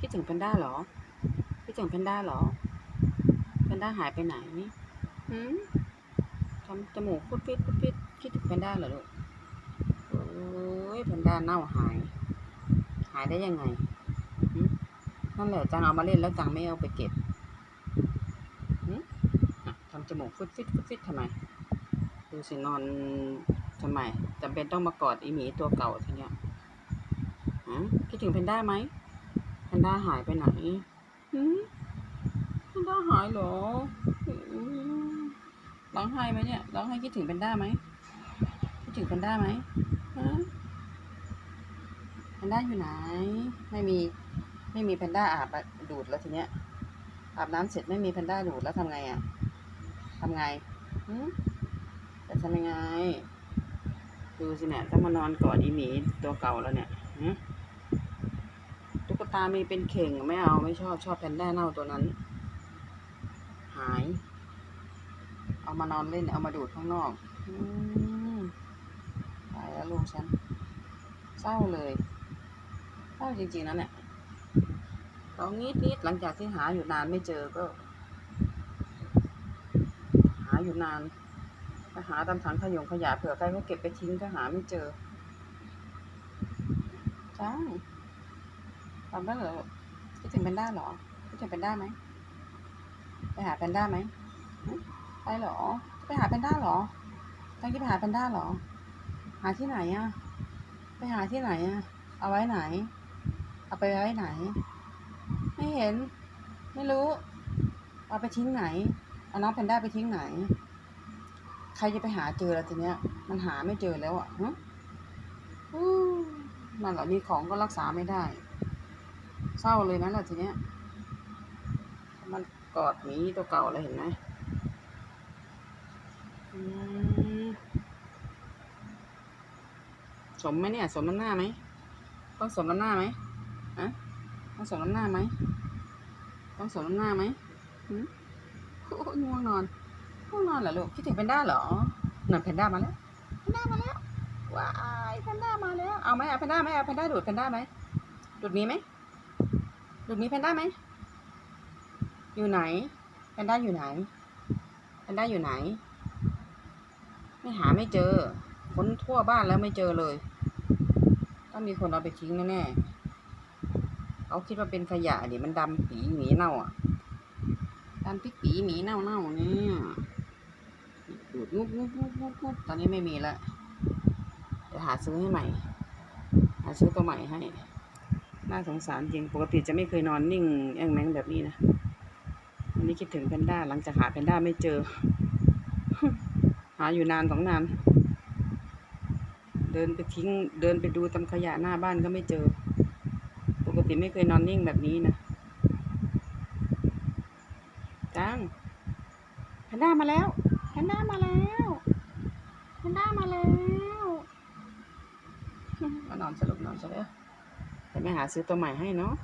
คิดถึงแพนด้าเหรอ คิดถึงแพนด้าเหรอแพนด้าหายไปไหนหืมทำจมูกพุดพิดพุดพิดคิดถึงแพนด้าเหรอลูกโอ้ยแพนด้าเน่าหาย หายได้ยังไงนั่นแหละจังเอามาเล่นแล้วจังไม่เอาไปเก็บทำจมูกฟุดฟิดฟุดฟิดทำไม ดูสินอนทำไมจำเป็นต้องมากอดอีหมีตัวเก่าทีเนี้ยคิดถึงแพนด้าไหม แพนด้าหายไปไหนหืมแพนด้าหายเหรออืมร้องไห้ไหมเนี่ยร้องไห้คิดถึงแพนด้าไหมคิดถึงแพนด้าไหมฮะแพนด้าอยู่ไหน ไม่มี ไม่มีแพนด้าอาบอะดูดแล้วทีเนี้ย อาบน้ำเสร็จไม่มีแพนด้าดูดแล้วทำไงอะทำไงหืมจะทำยังไง ดูสิเนี่ยต้องมานอนกอดอีหมีตัวเก่าแล้วเนี่ยหึตุ๊ก ตามีเป็นเข่งไม่เอาไม่ชอบชอบแพนด้าเน่าตัวนั้น หาย เอามานอนเล่นเอามาดูดข้างนอกอืมตายแล้วลูกฉัน เศร้าเลยเศร้าจริงๆนะเนี่ยร้องนิดนิดๆหลังจากที่หาอยู่นานไม่เจอก็ หาอยู่นานไปหาตามถังขยงขยะเผื่อใครเขาเก็บไปทิ้งก็หาไม่เจอ จ้า ทำได้เหรอคิดถึงแพนด้าเหรอคิดถึงแพนด้าไหมไปหาแพนด้าไหมไปเหรอไปหาแพนด้าเหรอตั้งที่ไปหาแพนด้าเหรอ หาที่ไหนอะไปหาที่ไหนอะเอาไว้ไหน เอาไปไว้ไหน ไม่เห็น ไม่รู้ เอาไปทิ้งไหนเอาน้องแพนด้าไปทิ้งไหน ใครจะไปหาเจอแล้วทีเนี้ย มันหาไม่เจอแล้วอะฮะนั่นแหละมีของก็รักษาไม่ได้ เศร้าเลยนะล่ะทีเนี้ย มันกอดหมีตัวเก่าเลยเห็นไหมอืมสมไหมเนี่ย สมน้ำหน้าไหมต้องสมน้ำหน้าไหมฮะต้องสมน้ำหน้าไหมต้องสมน้ำหน้าไหมหืมโอ้ยง่วงนอนง่วงนอนเหรอลูกคิดถึงแพนด้าเหรอนั่นแพนด้ามาแล้วแพนด้ามาแล้วว้ายแพนด้ามาแล้วเอาไหมเอาแพนด้าไหมเอาแพนด้าดูดแพนด้าไหมดูดมีไหม ดูดมีแพนด้าไหม อยู่ไหน แพนด้าอยู่ไหน แพนด้าอยู่ไหน ไม่หาไม่เจอ ค้นทั่วบ้านแล้วไม่เจอเลย ต้องมีคนเอาไปทิ้งแน่ๆเขาคิดว่าเป็นขยะเดี๋ยวมันดำปีหมีเน่าอะดำปิกปีหมีเน่าเน่าเนี่ยดูดงุบงุบงุบงุบงุบตอนนี้ไม่มีละเดี๋ยวหาซื้อให้ใหม่ หาซื้อตัวใหม่ให้ น่าสงสารจริง ปกติจะไม่เคยนอนนิ่งแอ่งแมงแบบนี้นะวันนี้คิดถึงแพนด้าหลังจากหาแพนด้าไม่เจอ หาอยู่นานสองนาน เดินไปทิ้ง เดินไปดูตำขยะหน้าบ้านก็ไม่เจอ ปกติไม่เคยนอนนิ่งแบบนี้นะจังแพนด้ามาแล้วแพนด้ามาแล้วแพนด้ามาแล้วมานอนสรุปนอนซะแล้ว แต่ไม่หาซื้อตัวใหม่ให้เนาะ